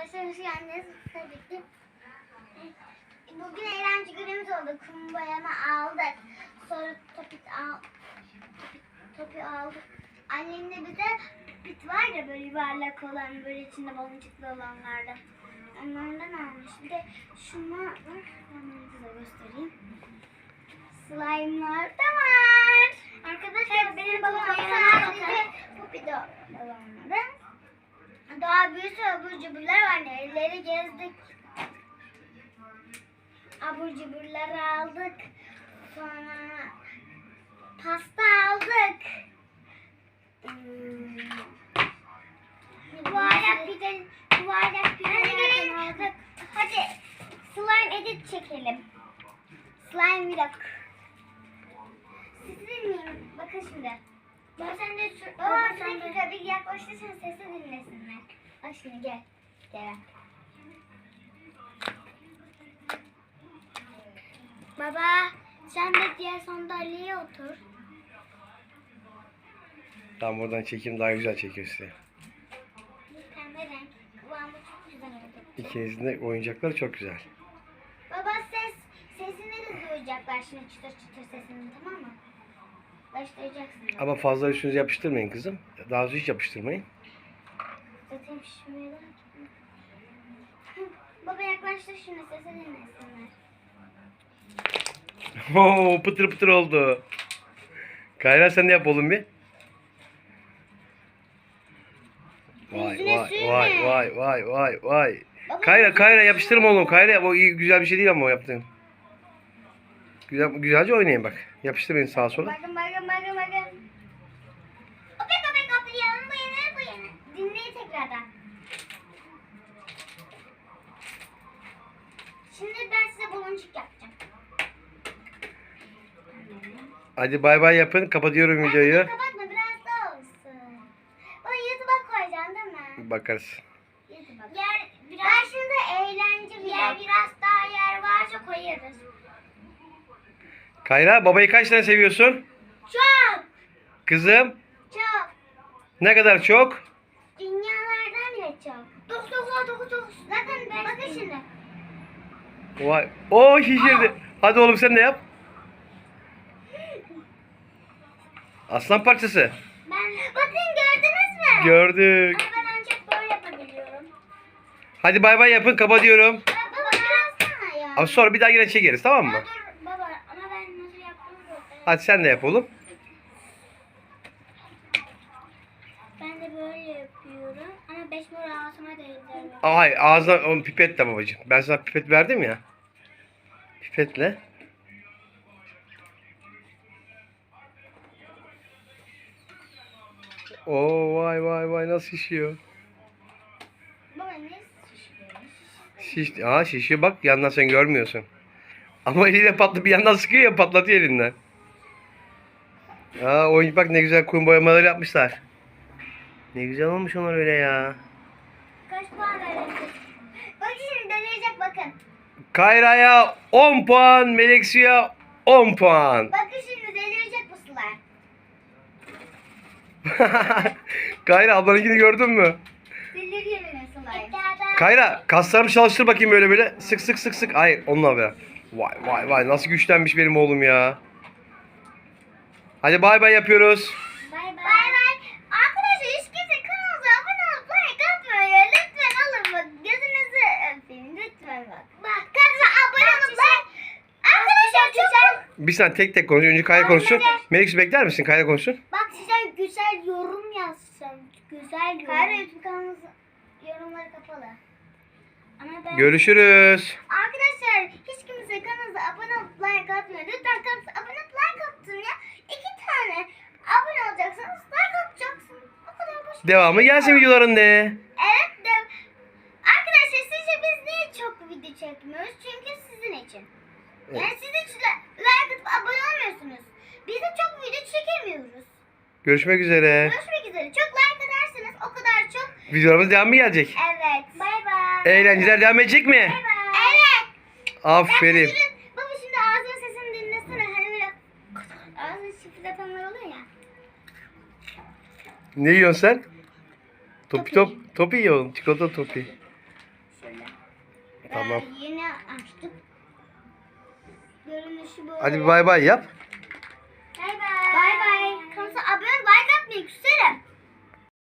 arkadaşlar hoş geldiniz. Tabii ki. Bugün eğlence günümüz oldu. Kum boyama aldık. Sonra topit al topit, topi aldık. Annem de bize pit var ya böyle yuvarlak olan böyle içinde baloncuklu olanlardan. Onlardan almış. Bir de şunlar var. Onları size göstereyim. Slime'lar da var. Arkadaşlar benim babam sadece bu pide olanları. Daha bir sürü abur cuburlar var. Nereleri gezdik. Abur cuburları aldık. Sonra pasta aldık. Hmm. Yuvarlak pide, yuvarlak pide aldık. Hadi slime edit çekelim. Slime vlog. Sizin miyim? Bakın şimdi. Ben sen de şu... Baba sen de bir yaklaşırsan Bak şimdi gel. Gel. Baba sen de diğer sandalyeye otur. Tamam oradan çekeyim daha güzel çekiyor size. Bu pembe renk. Kıvamı çok güzel oldu. İkinizin de oyuncakları çok güzel. Baba ses sesini de duyacaklar şimdi çıtır çıtır sesini tamam mı? Başlayacaksın. Ama fazla üstünüze yapıştırmayın kızım. Daha doğrusu hiç yapıştırmayın. Zaten pişmiyor. Baba yaklaştır şimdi sesi dinlesinler. Oo pıtır pıtır oldu. Kayra sen de yap oğlum bir. Vay Yüzüne vay sürme. vay vay vay vay vay. Baba, Kayra Kayra yapıştırma oğlum. Kayra yap. O iyi, güzel bir şey değil ama o yaptığın. Güzel, güzelce oynayın bak. Yapıştırmayın sağa sola. Bakın bakın bakın bakın. Hadi bay bay yapın. Kapatıyorum videoyu. Kapatma biraz daha olsun. Baba YouTube'a koyacaksın değil mi? Bakarız. YouTube'a. Yer, biraz, ben şimdi eğlence bir yer, biraz daha yer varsa koyarız. Kayra babayı kaç tane seviyorsun? Çok, Kızım çok. ne kadar çok? Dünyalardan bile çok. Dokuz, dokuz, dokuz, dokuz. Zaten ben... Bakın şimdi. Vay. O şişirdi. Hadi oğlum sen de yap. Aslan parçası. Ben... Bakın gördünüz mü? Gördük. Ama ben ancak böyle yapabiliyorum. Hadi bay bay yapın kapatıyorum. Ya baba biraz ya. Ama sonra bir daha yine çekeriz tamam mı? Ya dur baba ama ben nasıl yaptığımı Hadi sen de yap oğlum. Ben de böyle yapıyorum. Ama beş numara ağzıma değdiriyorum. Aa, Hayır ağzına o pipet de babacığım. Ben sana pipet verdim ya. Pipetle. Oo vay vay vay nasıl şişiyor. Baba ne şişiyor? Şiş, aa şişiyor bak yandan sen görmüyorsun. Ama eliyle patlı bir yandan sıkıyor ya patlatıyor elinden. Aa oyun bak ne güzel kum boyamaları yapmışlar. Ne güzel olmuş onlar öyle ya. Kaç puan verelim? Bak şimdi deneyecek bakın. Kayra'ya 10 puan, Meleksu'ya 10 puan. Bakın şimdi delirecek bu sular. Kayra ablanınkini gördün mü? Kayra kaslarını çalıştır bakayım böyle böyle. Sık sık sık sık. Hayır onunla böyle. Vay vay vay nasıl güçlenmiş benim oğlum ya. Hadi bay bay yapıyoruz. Bay bay. Bay bay. Arkadaşlar hiç kimse kanalımıza abone olup like atmıyor. Lütfen alın bak. Gözünüzü öpeyim. Lütfen bak. Bak. Kanalımıza abone olup like. Arkadaşlar çok... Bir saniye tek tek konuş. Önce Kayra konuşsun. Meleksu bekler misin? Kayra konuşsun. Güzel yorum yazsın. Güzel yorum. Kayra YouTube kanalımız yorumları kapalı. Ama ben... Görüşürüz. Arkadaşlar hiç kimse kanalımıza abone olup like atmıyor. Lütfen kanalımıza abone olup like atın ya. İki tane abone olacaksınız. Like atacaksınız. O kadar basit. Devamı gelsin videoların de. Evet de arkadaşlar sizce biz niye çok video çekmiyoruz? Çünkü sizin için. Yani siz hiç li- like atıp abone olmuyorsunuz. Biz de çok video çekemiyoruz. Görüşmek üzere. Görüşmek üzere. Çok like ederseniz o kadar çok. Videolarımız devam mı gelecek? Evet. Bay bay. Eğlenceler devam edecek mi? Bay bay. Evet. Aferin. buyurun. Şimdi ağzının sesini dinlesene. Hani böyle ağzını şıfırdatanlar ya. Ne yiyorsun sen? Topi top. Topi yiyorsun. Çikolata topi. Şöyle. E, tamam. Ee, yeni açtık. Görünüşü böyle. Hadi bay bay yap. Bay bay. Bay bay. problem, why not mix syrup?